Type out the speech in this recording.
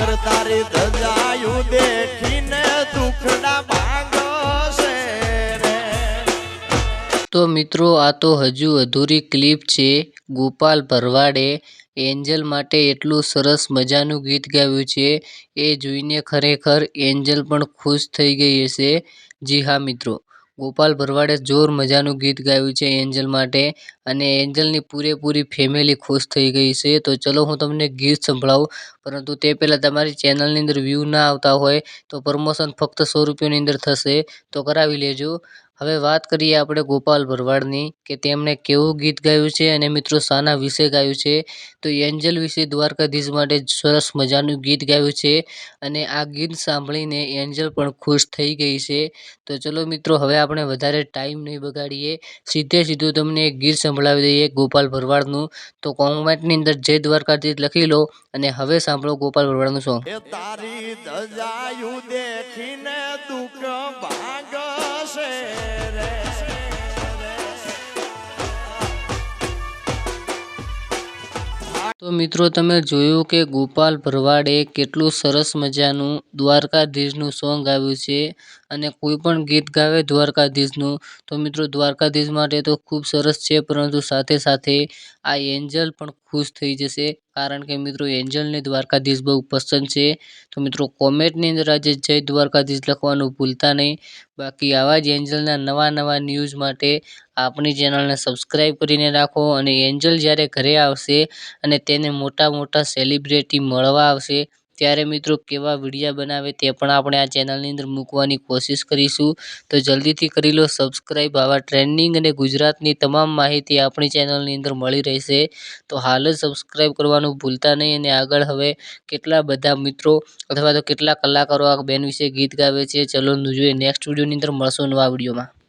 આગળ તારી ધજાયું દેખીને દુખડા તો મિત્રો, આ તો હજુ અધૂરી ક્લિપ છે. ગોપાલ ભરવાડે એન્જલ માટે એટલું સરસ મજાનું ગીત ગાયું છે. એ જોઈને ખરેખર એન્જલ પણ ખુશ થઈ ગઈ હશે. જી હા, મિત્રો. ગોપાલ ભરવાડે જોર મજાનું ગીત ગાયું છે એન્જલ માટે અને એન્જલની પૂરેપૂરી ફેમિલી ખુશ થઈ ગઈ છે. તો ચલો હું તમને ગીત સંભળાવું. પરંતુ તે પહેલાં તમારી ચેનલની અંદર વ્યૂ ના આવતા હોય તો પ્રમોશન ફક્ત સો રૂપિયાની અંદર થશે. તો કરાવી લેજો. હવે વાત કરીએ આપણે ગોપાલ ભરવાડની, કે તેમણે કેવું ગીત ગાયું છે અને મિત્રો શાના વિશે ગાયું છે? તો એન્જલ વિશે દ્વારકાધીશ માટે સરસ મજાનું ગીત ગાયું છે અને આ ગીત સાંભળીને એન્જલ પણ ખુશ થઈ ગઈ છે. તો ચલો મિત્રો, હવે આપણે વધારે ટાઈમ નહીં બગાડીએ. સીધે સીધું તમને એક ગીત સંભળાવી દઈએ ગોપાલ ભરવાડનું. તો કોમેન્ટની અંદર જય દ્વારકાધીશ લખી લો અને હવે સાંભળો ગોપાલ ભરવાડનું સોંગ. તારી તો મિત્રો તમે જોયું કે ગોપાલ ભરવાડે કેટલું સરસ મજાનું દ્વારકાધીશનું સોંગ ગાવ્યું છે. અને કોઈ પણ ગીત ગાવે દ્વારકાધીશનું. તો મિત્રો, દ્વારકાધીશ માટે તો ખૂબ સરસ છે, પરંતુ સાથે સાથે આ એન્જલ પણ ખુશ થઈ જશે. કારણ કે મિત્રો, એન્જલને દ્વારકાધીશ બહુ પસંદ છે. તો મિત્રો, કોમેન્ટની અંદર આજે જય દ્વારકાધીશ લખવાનું ભૂલતા નહીં. બાકી આવા જ એન્જલના નવા નવા ન્યૂઝ માટે આપણી ચેનલને સબસ્ક્રાઈબ કરીને રાખો અને એન્જલ જ્યારે ઘરે આવશે અને તેને મોટા મોટા સેલિબ્રિટી મળવા આવશે ત્યારે મિત્રો કેવા વિડીયા બનાવે તે પણ આપણે આ ચેનલની અંદર મૂકવાની કોશિશ કરીશું. તો જલ્દીથી કરી લો સબસ્ક્રાઈબ આવા ટ્રેન્ડિંગ અને ગુજરાતની તમામ માહિતી આપણી ચેનલની અંદર મળી રહેશે. તો હાલ જ સબસ્ક્રાઈબ કરવાનું ભૂલતા નહીં અને આગળ હવે કેટલા બધા મિત્રો અથવા તો કેટલા કલાકારો આ બેન વિશે ગીત ગાવે છે, ચલો જોઈએ. નેક્સ્ટ વિડીયોની અંદર મળશું નવા વિડીયોમાં.